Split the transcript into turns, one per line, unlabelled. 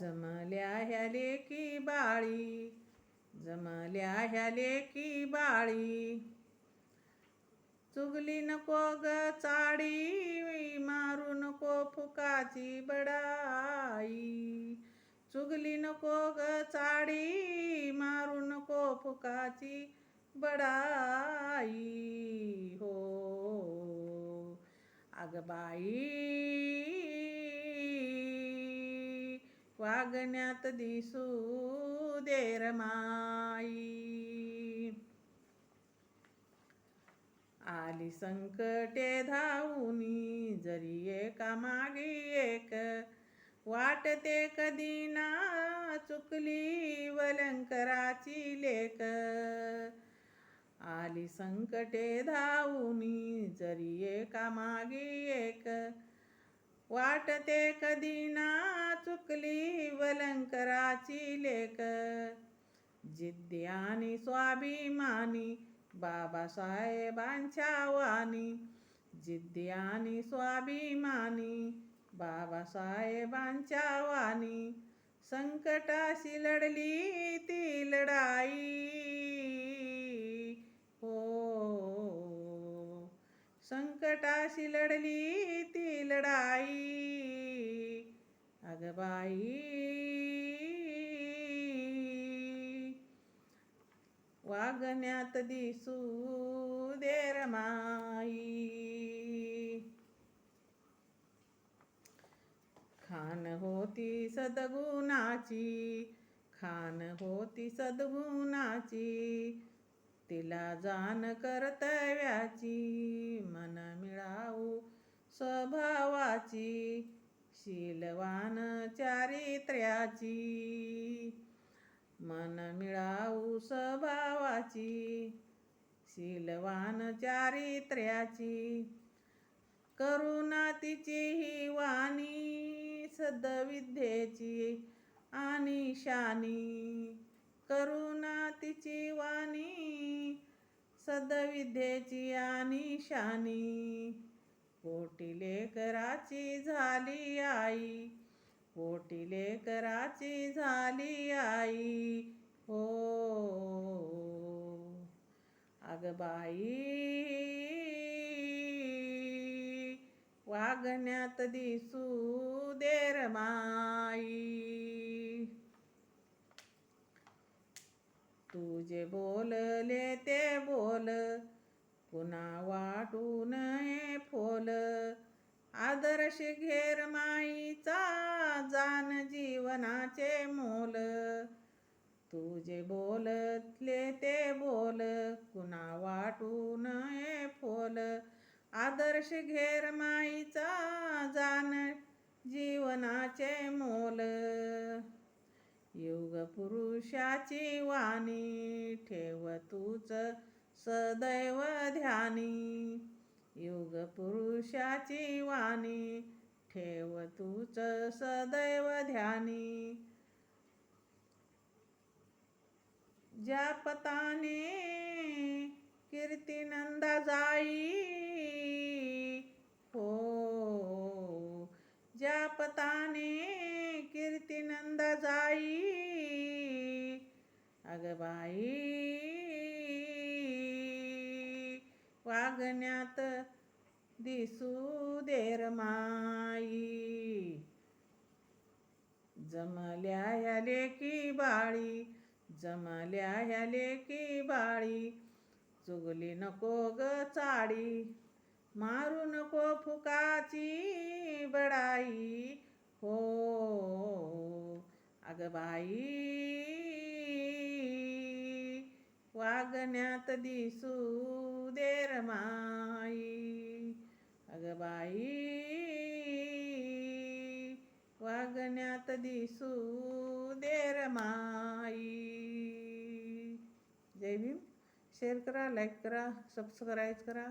जमल्या ह्या लेकी बाळी जमल्या ह्या लेकी बाळी. चुगली नको ग चाडी मारू नको फुकाची बडाई. चुगली नको ग चाडी मारू नको फुकाची बडाई. हो अग बाई. वागण्यात दिसू देर माई. आली संकटे धावूनी जरी एका मागे एक वाटते कधी ना चुकली वलंकराची लेक. आली संकटे धावूनी जरी एका मागे एक वाटते कधी ना चुकली बाबाची लेक जिद्दी आणि स्वाभिमानी बाबासाहेबांच्या वाणी. जिद्दी आणि स्वाभिमानी बाबासाहेबांच्या वाणी. संकटाशी लढली ती लढाई हो संकटाशी लढली ती लढाई अग बाई वागण्यात दिसू देर माई खान होती सद्गुणाची खान होती सद्गुणाची तिला जाण कर्तव्याची मन मिळावू स्वभावाची शीलवान चारित्र्याची. स्वभावाची शीलवान चारित्र्याची करुणा तिची ही वाणी सदविद्येची आणि शानी. करुणा तिची वाणी सदविद्येची आणि शानी. कोटी लेकराची झाली आई कोटी लेकराची झाली आई. हो. अगं बाई वागण्यात दिसू देर माई. तुझे बोलले ते बोल पुन्हा वाटू नये फोल. आदर्श घेर माईचा जान जीवनाचे मोल. तू जे बोलतले ते बोल कुणा वाटू नये फोल. आदर्श घेर माईचा जाण जीवनाचे मोल. युग पुरुषाची वाणी ठेव तूच सदैव ध्यानी. युग पुरुषाची वाणी ठेव तूच सदैव ध्यानी. ज्या पताने कीर्तिनंदा जाई. हो ज्या पताने कीर्तिनंदा जाई. अगबाई वागण्यात दिसू देर माई. जमल्या या लेकी बाळी जमल्या ह्या लेकी बाळी. चुगली नको ग चाळी. मारू नको फुकाची बडाई. हो. अग बाई. वागण्यात दिसू देर माई. अग बाई. वागण्यात दिसू देर माई जय भीम शेअर करा लाईक करा सबस्क्राईब करा.